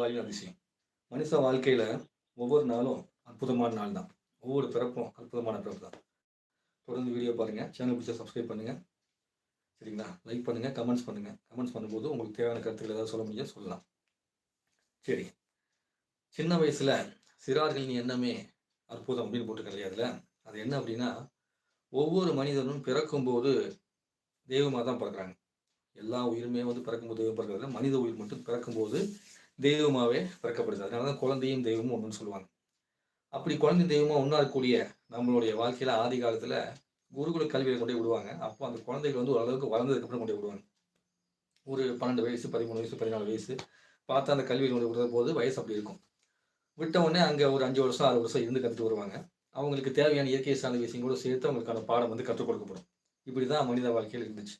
வாழ்வின் அதிசயம். மனுஷ வாழ்க்கையில் ஒவ்வொரு நாளும் அற்புதமான நாள் தான். ஒவ்வொரு பிறப்பும் அற்புதமான பிறப்பு தான். தொடர்ந்து வீடியோ பாருங்கள் சேனல் பிடிச்சா சப்ஸ்கிரைப் பண்ணுங்கள் சரிங்களா? லைக் பண்ணுங்கள் கமெண்ட்ஸ் பண்ணுங்கள் கமெண்ட்ஸ் பண்ணும்போது உங்களுக்கு தேவையான கருத்துக்கள் ஏதாவது சொல்ல முடியும் சொல்லலாம். சரி. சின்ன வயசில் சிறார்களின் எண்ணமே அற்புதம் அப்படின்னு போட்டு அதில்? அது என்ன அப்படின்னா ஒவ்வொரு மனிதனும் பிறக்கும்போது தெய்வமாக தான் பிறக்கிறாங்க. எல்லா உயிருமே வந்து பிறக்கும்போது தெய்வம் பிறக்கிறது மனித உயிர் மட்டும் பிறக்கும்போது தெய்வமாகவே பிறக்கப்படுது அதனால தான் குழந்தையும் தெய்வமும் ஒன்றுன்னு சொல்லுவாங்க. அப்படி குழந்தை தெய்வமாக ஒன்றா இருக்கக்கூடிய நம்மளுடைய வாழ்க்கையில் ஆதி காலத்தில் குருகுல கல்வியை கொண்டே விடுவாங்க. அப்போ அந்த குழந்தைகள் வந்து ஓரளவுக்கு வளர்ந்ததுக்கப்புறம் கொண்டே விடுவாங்க. ஒரு பன்னெண்டு வயசு பதிமூணு வயசு பதினாலு வயசு பார்த்தா அந்த கல்வியில் கொண்டு விடுற போது வயசு அப்படி இருக்கும். விட்ட உடனே அங்கே ஒரு அஞ்சு வருஷம் ஆறு வருஷம் இருந்து கற்றுட்டு வருவாங்க. அவங்களுக்கு தேவையான இயற்கை சார்ந்த விஷயம் கூட சேர்த்து அவங்களுக்கான பாடம் வந்து கற்றுக் கொடுக்கப்படும். இப்படி தான் மனித வாழ்க்கையில் இருந்துச்சு.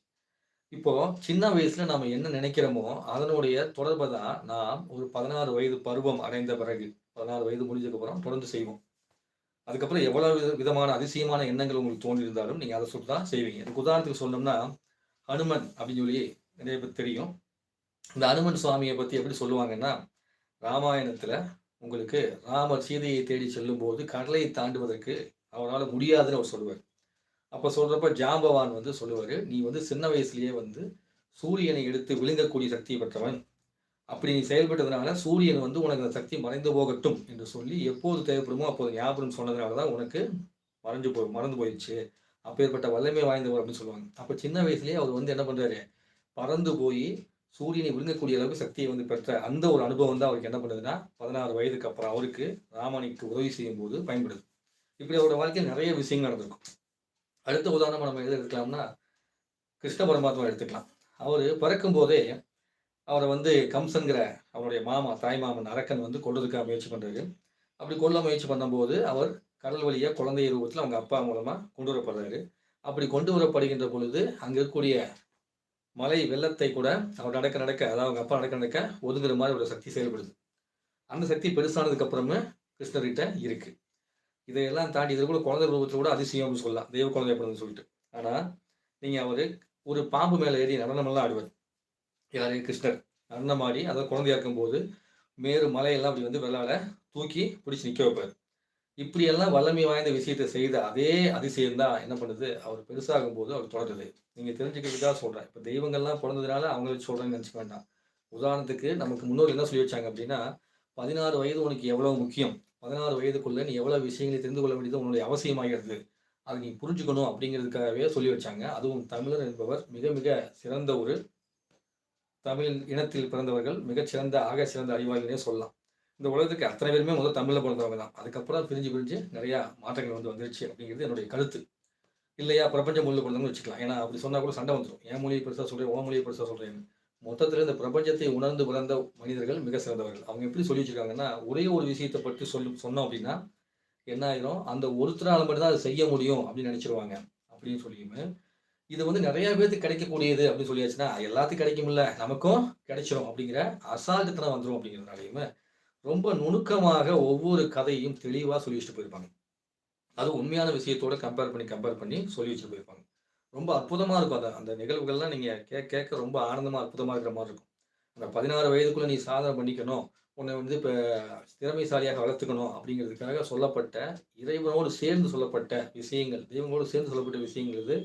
இப்போ சின்ன வயசுல நாம என்ன நினைக்கிறோமோ அதனுடைய தொடர்பை தான் நாம் ஒரு பதினாறு வயது பருவம் அடைந்த பிறகு பதினாறு வயது முடிஞ்சதுக்கு அப்புறம் தொடர்ந்து செய்வோம். அதுக்கப்புறம் எவ்வளவு வித- விதமான அதிசயமான எண்ணங்கள் உங்களுக்கு தோன்றியிருந்தாலும் நீங்க அதை சொல்லி தான் செய்வீங்க. எனக்கு உதாரணத்துக்கு சொன்னோம்னா ஹனுமன் அப்படின்னு சொல்லி நிறைய பேர் தெரியும். இந்த ஹனுமன் சுவாமியை பத்தி எப்படி சொல்லுவாங்கன்னா ராமாயணத்துல உங்களுக்கு ராமர் சீதையை தேடி செல்லும் போது கடலை தாண்டுவதற்கு அவரால் முடியாதுன்னு அவர் சொல்லுவார். அப்போ சொல்கிறப்ப ஜாம்பவான் வந்து சொல்லுவார் நீ வந்து சின்ன வயசுலேயே வந்து சூரியனை எடுத்து விழுங்கக்கூடிய சக்தி பெற்றவன். அப்படி நீ செயல்பட்டதுனால சூரியன் வந்து உனக்கு அந்த சக்தி மறைந்து போகட்டும் என்று சொல்லி எப்போது தேவைப்படுமோ அப்போது ஞாபகம் சொன்னதுனால தான் உனக்கு மறைஞ்சு போ மறந்து போயிடுச்சு. அப்பேற்பட்ட வல்லமை வாய்ந்தவர் அப்படின்னு சொல்லுவாங்க. அப்போ சின்ன வயசுலேயே அவர் வந்து என்ன பண்ணுறாரு பறந்து போய் சூரியனை விழுங்கக்கூடிய அளவுக்கு சக்தியை வந்து பெற்ற அந்த ஒரு அனுபவம் தான் அவருக்கு என்ன பண்ணுதுன்னா பதினாறு வயதுக்கு அப்புறம் அவருக்கு ராமனுக்கு உதவி செய்யும் போது பயன்படுது. இப்படி அவரோட வாழ்க்கையில் நிறைய விஷயங்கள் நடந்திருக்கும். அடுத்த உதாரணமாக நம்ம எது எடுக்கலாம்னா கிருஷ்ண பரமாத்மா எடுத்துக்கலாம். அவர் பிறக்கும் போதே அவரை வந்து கம்சன்கிற அவருடைய மாமா தாய் மாமன் அரக்கன் வந்து கொள்றதுக்காக முயற்சி பண்ணுறாரு அப்படி கொல்ல முயற்சி பண்ணும்போது அவர் கடல் வழியாக குழந்தை ரூபத்தில் அவங்க அப்பா மூலமாக கொண்டு வரப்படுறாரு. அப்படி கொண்டு வரப்படுகின்ற பொழுது அங்கே இருக்கக்கூடிய மலை வெள்ளத்தை கூட அவர் நடக்க நடக்க அதாவது அவங்க அப்பா நடக்க நடக்க ஒதுங்குற மாதிரி ஒரு சக்தி செயல்படுது. அந்த சக்தி பெருசானதுக்கு அப்புறமே கிருஷ்ணர்கிட்ட இருக்குது இதையெல்லாம் தாண்டி இதில் கூட குழந்தை ரூபத்தில் கூட அதிசயம்னு சொல்லலாம். தெய்வ குழந்தை அப்படின்னு சொல்லிட்டு. ஆனால் நீங்கள் அவர் ஒரு பாம்பு மேலே ஏறி நடனமெல்லாம் ஆடுவார். யார்? கிருஷ்ணர். நடனம் ஆடி அதை குழந்தையா இருக்கும்போது மேறு மலையெல்லாம் அப்படி வந்து வெள்ளால தூக்கி பிடிச்சி நிற்க வைப்பார். இப்படியெல்லாம் வல்லமை வாய்ந்த விஷயத்தை செய்த அதே அதிசயம் தான் என்ன பண்ணுது? அவர் பெருசாகும் போது அவர் தொடருது. நீங்க தெரிஞ்சுக்கிறதுக்காக சொல்கிறேன் இப்போ தெய்வங்கள்லாம் பிறந்ததுனால அவங்கள வச்சு சொல்றேன்னு வேண்டாம். உதாரணத்துக்கு நமக்கு முன்னோர் என்ன சொல்லி வச்சாங்க அப்படின்னா பதினாறு வயது உனக்கு எவ்வளோ முக்கியம்? பதினாறு வயதுக்குள்ளே நீ எவ்வளோ விஷயங்களை தெரிந்து கொள்ள வேண்டியது உன்னுடைய அவசியமாகிறது. அதை நீ புரிஞ்சுக்கணும் அப்படிங்கிறதுக்காகவே சொல்லி வச்சாங்க. அதுவும் தமிழர் என்பவர் மிக மிக சிறந்த ஒரு தமிழ் இனத்தில் பிறந்தவர்கள் மிகச்சிறந்த ஆக சிறந்த அறிவாளினே சொல்லலாம். இந்த உலகத்துக்கு அத்தனை பேருமே முதல் தமிழில் பிறந்தவங்க தான். அதுக்கப்புறம் பிரிஞ்சு பிரிஞ்சு நிறையா மாற்றங்கள் வந்து வந்துருச்சு அப்படிங்கிறது என்னுடைய கருத்து. இல்லையா? பிரபஞ்ச மொழியில் பிறந்தவங்க வச்சுக்கலாம். ஏன்னா அப்படி சொன்னால் கூட சண்டை வந்துடும் என் மொழியை பெருசாக சொல்கிறேன் உன் மொழியை பெருசாக சொல்கிறேன்னு மொத்தத்தில் இந்த பிரபஞ்சத்தை உணர்ந்து பிறந்த மனிதர்கள் மிக சிறந்தவர்கள். அவங்க எப்படி சொல்லி வச்சுருக்காங்கன்னா ஒரே ஒரு விஷயத்தை பற்றி சொல்லி சொன்னோம் அப்படின்னா என்ன ஆயிரும்? அந்த ஒருத்தரால் மட்டும்தான் அதை செய்ய முடியும் அப்படின்னு நினச்சிருவாங்க. அப்படின்னு சொல்லியுமே இது வந்து நிறைய பேருக்கு கிடைக்கக்கூடியது அப்படின்னு சொல்லியாச்சுன்னா எல்லாத்துக்கும் கிடைக்கும்ல. நமக்கும் கிடைச்சிரும் அப்படிங்கிற அசால்ட்டுத்தனம் வந்துடும் அப்படிங்கிறதுனாலையுமே ரொம்ப நுணுக்கமாக ஒவ்வொரு கதையும் தெளிவாக சொல்லி வச்சுட்டு போயிருப்பாங்க. அது உண்மையான விஷயத்தோட கம்பேர் பண்ணி கம்பேர் பண்ணி சொல்லி வச்சுட்டு போயிருப்பாங்க. ரொம்ப அற்புதமாக இருக்கும் அந்த அந்த நிகழ்வுகள்லாம் நீங்கள் கேட்க கேட்க ரொம்ப ஆனந்தமாக அற்புதமாக இருக்கிற மாதிரி இருக்கும். அந்த பதினாறு வயதுக்குள்ளே நீ சாதனை பண்ணிக்கணும் உன்னை வந்து இப்போ திறமைசாலியாக வளர்த்துக்கணும் அப்படிங்கிறதுக்காக சொல்லப்பட்ட இறைவனோடு சேர்ந்து சொல்லப்பட்ட விஷயங்கள் தெய்வங்களோடு சேர்ந்து சொல்லப்பட்ட விஷயங்கள் இது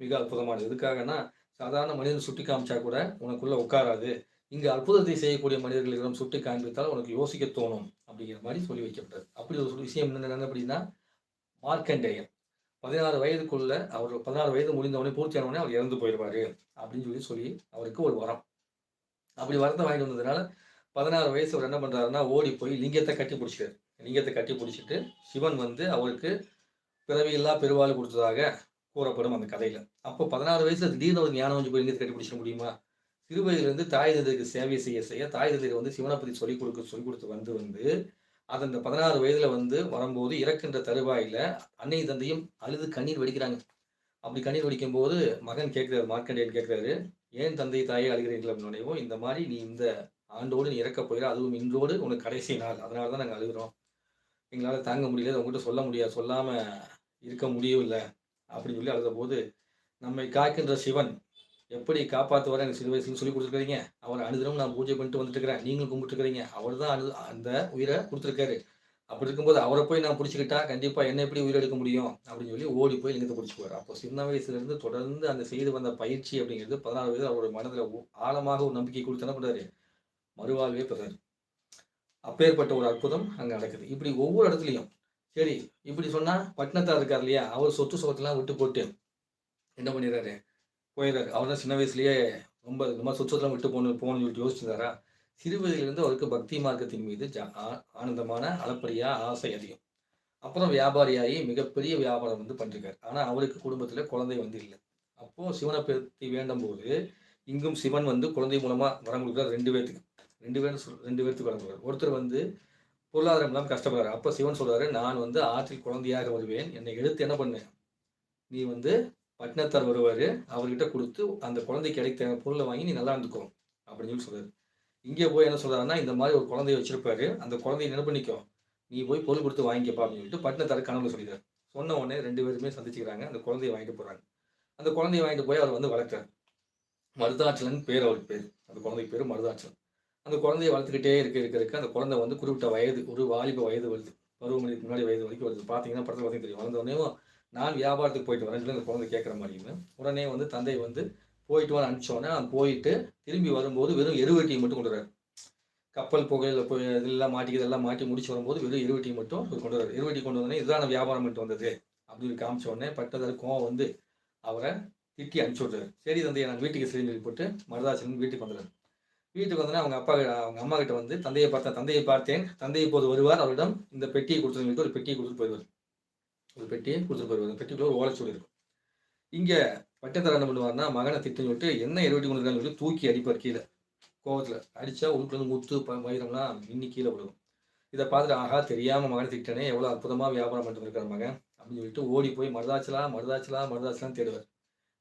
மிக அற்புதமானது. எதுக்காகனா சாதாரண மனிதன் சுட்டி காமிச்சா கூட உனக்குள்ளே உட்காராது. இங்கே அற்புதத்தை செய்யக்கூடிய மனிதர்களிடம் சுட்டி காண்பித்தால் உனக்கு யோசிக்க தோணும் அப்படிங்கிற மாதிரி சொல்லி வைக்கப்பட்டது. அப்படி ஒரு விஷயம் என்ன அப்படின்னா மார்க்கண்டேயன். பதினாறு வயதுக்குள்ள அவர் பதினாறு வயது முடிந்தவொடனே பூர்த்தியானவனே அவர் இறந்து போயிடுவாரு அப்படின்னு சொல்லி சொல்லி அவருக்கு ஒரு வரம். அப்படி வரத்தை வாங்கிட்டு வந்ததுனால பதினாறு வயசு அவர் என்ன பண்றாருன்னா ஓடி போய் லிங்கத்தை கட்டி பிடிச்சிட்டாரு. லிங்கத்தை கட்டி பிடிச்சிட்டு சிவன் வந்து அவருக்கு பிறவியில்லா பெருவாள் கொடுத்ததாக கூறப்படும் அந்த கதையில. அப்போ பதினாறு வயசுல திடீர்னு ஒரு ஞானம் வந்து போய் லிங்கத்தை கட்டி பிடிச்சிட முடியுமா? சிறுவயிலிருந்து தாய் தந்தைக்கு சேவை செய்ய செய்ய தாய் தந்தைக்கு வந்து சிவனை பற்றி சொல்லிக் கொடுக்க சொல்லிக் கொடுத்து வந்து வந்து அது அந்த பதினாறு வயதுல வந்து வரும்போது இறக்கின்ற தருவாயில அன்னை தந்தையும் அழுது கண்ணீர் வடிக்கிறாங்க. அப்படி கண்ணீர் வடிக்கும் போது மகன் கேட்கிறாரு மார்க்கண்டேயன் கேட்கிறாரு ஏன் தந்தை தாயை அழுகிறீர்கள்? அப்படின்னோடனே இந்த மாதிரி நீ இந்த ஆண்டோடு நீ இறக்க போயிட அதுவும் இன்றோடு உனக்கு கடைசி நாள். அதனால தான் நாங்கள் அழுகிறோம். எங்களால் தாங்க முடியல உங்ககிட்ட சொல்ல முடியாது சொல்லாம இருக்க முடியவில்லை. அப்படின்னு சொல்லி அழுத போது நம்மை காக்கின்ற சிவன் எப்படி காப்பாற்றுவார் எனக்கு சிறு வயசுல சொல்லி கொடுத்துருக்கீங்க அவரை அனுதினம் நான் பூஜை பண்ணிட்டு வந்துட்டு இருக்கிறேன் நீங்களும் கும்பிட்டுருக்கிறீங்க. அவர் தான் அனு அந்த உயிரை கொடுத்துருக்காரு. அப்படி இருக்கும்போது அவரை போய் நான் பிடிச்சிக்கிட்டா கண்டிப்பாக என்ன எப்படி உயிர் எடுக்க முடியும்? அப்படின்னு சொல்லி ஓடி போய் லிங்கத்தை பிடிச்சிக்குவார். அப்போ சின்ன வயசுலேருந்து தொடர்ந்து அந்த செய்து வந்த பயிற்சி அப்படிங்கிறது பதினாறு வயது அவரோட மனதில் ஆழமாக ஒரு நம்பிக்கை கொடுத்து என்ன பண்ணுறாரு மறுவாழ்வே பெறாரு. அப்பேற்பட்ட ஒரு அற்புதம் அங்கே நடக்குது. இப்படி ஒவ்வொரு இடத்துலையும் சரி இப்படி சொன்னால் பட்டினத்தார் இருக்கார் இல்லையா? அவர் சொத்து சுகத்தெல்லாம் விட்டு போட்டு என்ன பண்ணிடுறாரு? போயிடுறாரு அவர் தான் சின்ன வயசுலயே ரொம்ப இந்த மாதிரி விட்டு போகணும் போகணும்னு சொல்லிட்டு யோசிச்சிருந்தாரா? சிறு வயதிலிருந்து அவருக்கு பக்தி மார்க்கத்தின் மீது ஜா ஆ- ஆனந்தமான அளப்படியாக ஆசை அதிகம். அப்புறம் வியாபாரியாகி மிகப்பெரிய வியாபாரம் வந்து பண்ணிருக்காரு. ஆனால் அவருக்கு குடும்பத்தில் குழந்தை வந்து இல்லை. அப்போது சிவனை பற்றி வேண்டும் போது இங்கும் சிவன் வந்து குழந்தை மூலமாக வரம் கொடுக்குறாரு ரெண்டு பேர்த்துக்கு ரெண்டு பேரும் சொல் ரெண்டு பேர்த்துக்கு வரம் கொடுக்குறாரு. ஒருத்தர் வந்து பொருளாதாரம் இல்லாமல் கஷ்டப்படுறாரு. அப்போ சிவன் சொல்றாரு நான் வந்து ஆற்றில் குழந்தையாக வருவேன். என்னை எடுத்து என்ன பண்ணேன் நீ வந்து பட்டினத்தார் வருவார் அவர்கிட்ட கொடுத்து அந்த குழந்தைக்கு கிடைத்த பொருளை வாங்கி நீ நல்லா இருந்துக்கும் அப்படின்னு சொல்லி சொல்றாரு. இங்கே போய் என்ன சொல்கிறாருன்னா இந்த மாதிரி ஒரு குழந்தைய வச்சிருப்பாரு அந்த குழந்தைய நினைப்பு பண்ணிக்கோ நீ போய் பொருள் கொடுத்து வாங்கிக்கப்பா அப்படின்னு சொல்லிட்டு பட்டினத்தார் கனவுல சொல்லிடுறாரு சொன்ன உடனே ரெண்டு பேருமே சந்திச்சுக்கிறாங்க அந்த குழந்தைய வாங்கிட்டு போகிறாங்க அந்த குழந்தைய வாங்கிட்டு போய் அவர் வந்து வளர்க்குறாரு. மருதாச்சலன் பேர் அவருக்கு பேர். அந்த குழந்தைக்கு பேர் மருதாச்சலன். அந்த குழந்தைய வளர்த்துக்கிட்டே இருக்க இருக்க இருக்க அந்த குழந்தை வந்து குறிப்பிட்ட வயது ஒரு வாலிப வயது வருது. பருவமணிக்கு முன்னாடி வயது வரைக்கும் வருது. பார்த்தீங்கன்னா படத்தில் பார்த்தீங்கன்னா தெரியும். வளர்ந்தோடனே நான் வியாபாரத்துக்கு போயிட்டு வரேன் சொல்லி அந்த குழந்தை கேட்குற மாதிரின்னு உடனே வந்து தந்தை வந்து போயிட்டு வர அனுப்பிச்சோடனே அவன் போயிட்டு திரும்பி வரும்போது வெறும் எருவட்டியை மட்டும் கொண்டு வர்றாரு. கப்பல் புகையில் போய் இதெல்லாம் மாட்டி இதெல்லாம் மாட்டி முடிச்சு வரும்போது வெறும் எருவட்டியை மட்டும் கொண்டு வர்றாரு. எருவட்டி கொண்டு வந்தோடனே இதுதான் நான் வியாபாரம் பண்ணிட்டு வந்தது அப்படின்னு காமிச்ச உடனே பட்டதார் கோவம் வந்து அவரை திட்டி அனுப்பிச்சி விட்றாரு சரி தந்தையை நான் வீட்டுக்கு சிலிண்டர் போட்டு மருதாச்சலன் வீட்டுக்கு வந்துடுறாரு வீட்டுக்கு வந்தோடனே அவங்க அப்பா அவங்க அம்மா கிட்ட வந்து தந்தையை பார்த்தேன் தந்தையை பார்த்தேன் தந்தை இப்போது வருவார் அவரிடம் இந்த பெட்டியை கொடுத்துருங்க ஒரு பெட்டியை கொடுத்துட்டு போயிடுவார். ஒரு பெட்டியை கொடுத்துட்டு போயிருவார் அந்த பெட்டிக்குள்ள ஒரு ஓலைச்சுவடி இருக்கும். இங்கே பட்டத்தர என்ன பண்ணுவார்னா மகனை திட்டுன்னு சொல்லிட்டு என்ன இருபத்தி கொண்டு இருக்கான்னு சொல்லி தூக்கி அடிப்பார் கீழே. கோவத்தில். அடித்தா உள்ளுக்குள்ள முத்து ப- வைரம்லாம் கீழே விடுவோம் இதை பார்த்துட்டு ஆகா தெரியாமல் மகனை திட்டனே எவ்வளோ அற்புதமாக வியாபாரம் பண்ணிட்டு இருக்கிற மகன் அப்படின்னு சொல்லிட்டு ஓடி போய் மருதாச்சலா மருதாச்சலா மருதாச்சலாம் தேடுவார்.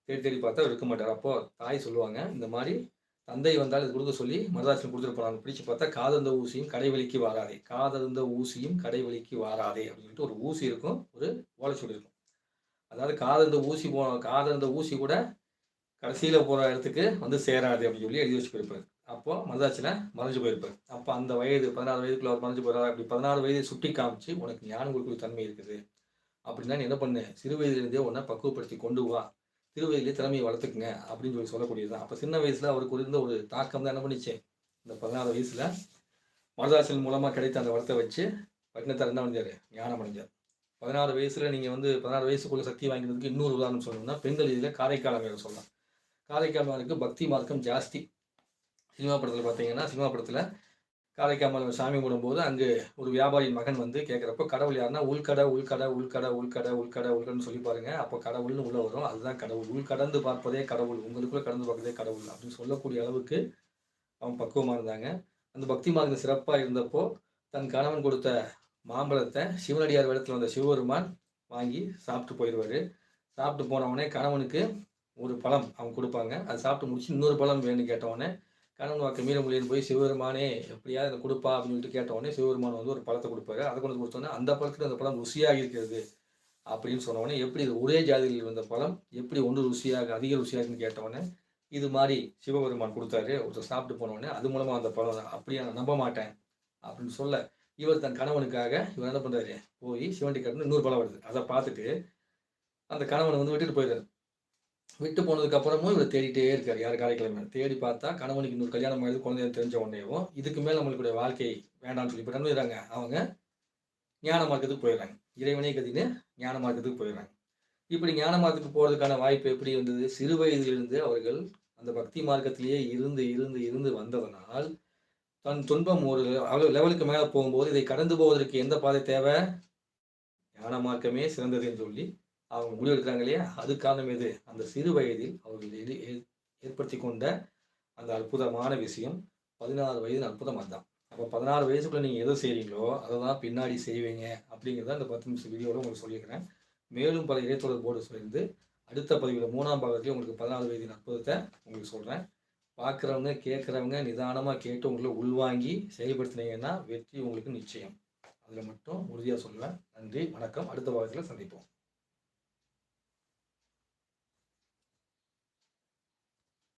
தேடி தேடி பார்த்தா இருக்க மாட்டார். அப்போது தாய் சொல்லுவாங்க இந்த மாதிரி தந்தை வந்தால் இது கொடுக்க சொல்லி மருதாச்சலம் கொடுத்துட்டு போனாங்க பிடிச்சு பார்த்தா காதந்த ஊசியும் கடைவெளிக்கு வாராதே. காதந்த ஊசியும் கடைவெளிக்கு வாராதே அப்படின்னு சொல்லிட்டு ஒரு ஊசி இருக்கும் ஒரு ஓலைச்சுவடி இருக்கும். அதாவது காதந்த ஊசி போ காதந்த ஊசி கூட கடைசியில் போகிற இடத்துக்கு வந்து சேராது அப்படின்னு சொல்லி எழுதி வச்சு போயிருப்பார். அப்போ மருதாச்சில் மறைஞ்சு போயிருப்பார். அப்போ அந்த வயது பதினாறு வயதுக்குள்ள அவர் மறைஞ்சு போகிறார் அப்படி பதினாறு வயதை சுட்டி காமிச்சு உனக்கு ஞானம் கொடுக்கக்கூடிய தன்மை இருக்குது. அப்படின்னா நீ என்ன பண்ணு? சிறு வயதிலிருந்தே உன்னை பக்குவப்படுத்தி கொண்டு வா. சிறு திறமையை வளர்த்துக்குங்க அப்படின்னு சொல்லி சொல்லக்கூடியது தான் அப்போ சின்ன வயசில் அவருக்கு இருந்த ஒரு தாக்கம் தான் என்ன பண்ணிச்சு? இந்த பதினாறு வயசில் மருதாசன் மூலமாக கிடைத்த அந்த வளத்தை வச்சு பட்டினத்தார் என்ன அடைஞ்சார் ஞானம் அடைஞ்சார். பதினாறு வயசில் நீங்கள் வந்து பதினாறு வயசுக்குள்ள சக்தி வாங்கினதுக்கு இன்னொரு உதாரணம் சொல்லணும்னா பெண்கள் இதில் காரைக்கால் அம்மையார் சொல்லலாம். காரைக்கால் பக்தி மார்க்கம் ஜாஸ்தி. சினிமா படத்தில் பார்த்தீங்கன்னா சினிமா படத்தில் காரைக்காமல் சாமி கும்பிடும்போது அங்கே ஒரு வியாபாரியின் மகன் வந்து கேட்குறப்போ கடவுள் யாருன்னா உள்கடை உள்கடை உள்கடை உள்கடை உள்கடை உள்கடன்னு சொல்லி பாருங்க. அப்போ கடவுள்னு உள்ள வரும். அதுதான் கடவுள். உள்கடந்து பார்ப்பதே கடவுள். உங்களுக்குள்ள கடந்து பார்ப்பதே கடவுள். அப்படின்னு சொல்லக்கூடிய அளவுக்கு அவன் பக்குவமாக இருந்தாங்க. அந்த பக்தி மார்க்கம் சிறப்பாக இருந்தப்போ தன் கணவன் கொடுத்த மாம்பழத்தை சிவனடியார் வேடத்தில் வந்த சிவபெருமான் வாங்கி சாப்பிட்டு போயிடுவார். சாப்பிட்டு போனவொடனே கணவனுக்கு ஒரு பழம் அவங்க கொடுப்பாங்க. அது சாப்பிட்டு முடிச்சு இன்னொரு பழம் வேணும்னு கேட்டவொடனே கணவன் வாக்கு மீற போய் சிவபெருமானே எப்படியாவது அதை கொடுப்பா அப்படின்னு சொல்லிட்டு கேட்டவுடனே சிவபெருமான் வந்து ஒரு பழத்தை கொடுப்பாரு. அதை கொண்டு வந்து கொடுத்தோன்னே அந்த பழத்துக்கு அந்த பழம் ருசியாக இருக்கிறது அப்படின்னு சொன்னவொடனே எப்படி இது ஒரே ஜாதியில் வந்த பழம் எப்படி ஒன்று ருசியாக அதிக ருசியாகுன்னு கேட்டவொடனே இது மாதிரி சிவபெருமான் கொடுத்தாரு. ஒருத்தர் சாப்பிட்டு போனவொடனே அது மூலமாக அந்த பழம் தான். அப்படியே நான் நம்ப மாட்டேன் அப்படின்னு சொல்ல இவர் தன் கணவனுக்காக இவர் என்ன பண்ணுறாரு போய் சிவன்டி கட்டணும் இன்னொரு பழம் வருது. அதை பார்த்துட்டு அந்த கணவனை வந்து விட்டுட்டு போயிடுறாரு. விட்டு போனதுக்கு அப்புறமும் இவர் தேடிட்டே இருக்கார். யார் காரைக்கிழமை தேடி பார்த்தா கணவனுக்கு இன்னொரு கல்யாணம் ஆகுது குழந்தைய தெரிஞ்ச உடனேவும் இதுக்கு மேல் நம்மளுடைய வாழ்க்கை வேண்டாம்னு சொல்லி இப்போ என்ன அவங்க ஞான மார்க்கத்துக்கு போயிடுறாங்க. இறைவனே கதின்னு ஞான மார்க்கத்துக்கு போயிடுறாங்க. இப்படி ஞான மார்க்கத்துக்கு போகிறதுக்கான வாய்ப்பு எப்படி இருந்தது? சிறு வயதிலிருந்து அவர்கள் அந்த பக்தி மார்க்கத்திலேயே இருந்து இருந்து இருந்து வந்ததனால் தன் துன்பம் ஒரு லெவலுக்கு மேலே போகும்போது இதை கடந்து போவதற்கு எந்த பாதை தேவை? ஞான மார்க்கமே சிறந்தது என்று சொல்லி அவங்க முடிவெடுக்கிறாங்க இல்லையா? அது காரணம் எது அந்த சிறு வயதில் அவர்கள் எது ஏற்படுத்தி கொண்ட அந்த அற்புதமான விஷயம் பதினாறு வயது அற்புதம் அதுதான். அப்போ பதினாறு வயசுக்குள்ளே நீங்கள் எதை செய்கிறீங்களோ அதை தான் பின்னாடி செய்வீங்க அப்படிங்கிறத அந்த பத்து நிமிஷம் வீடியோவில் உங்களுக்கு சொல்லியிருக்கிறேன். மேலும் பல இடைத்தொடர் போர்டு சொல்லியிருந்து அடுத்த பதிவில் மூணாம் பாகத்துலேயும் உங்களுக்கு பதினாறு வயதின் அற்புதத்தை உங்களுக்கு சொல்கிறேன் பார்க்குறவங்க கேட்குறவங்க நிதானமாக கேட்டு உங்களை உள்வாங்கி செயல்படுத்தினீங்கன்னா வெற்றி உங்களுக்கு நிச்சயம். அதில் மட்டும் உறுதியாக சொல்லுவேன். நன்றி வணக்கம். அடுத்த பாகத்தில் சந்திப்போம்.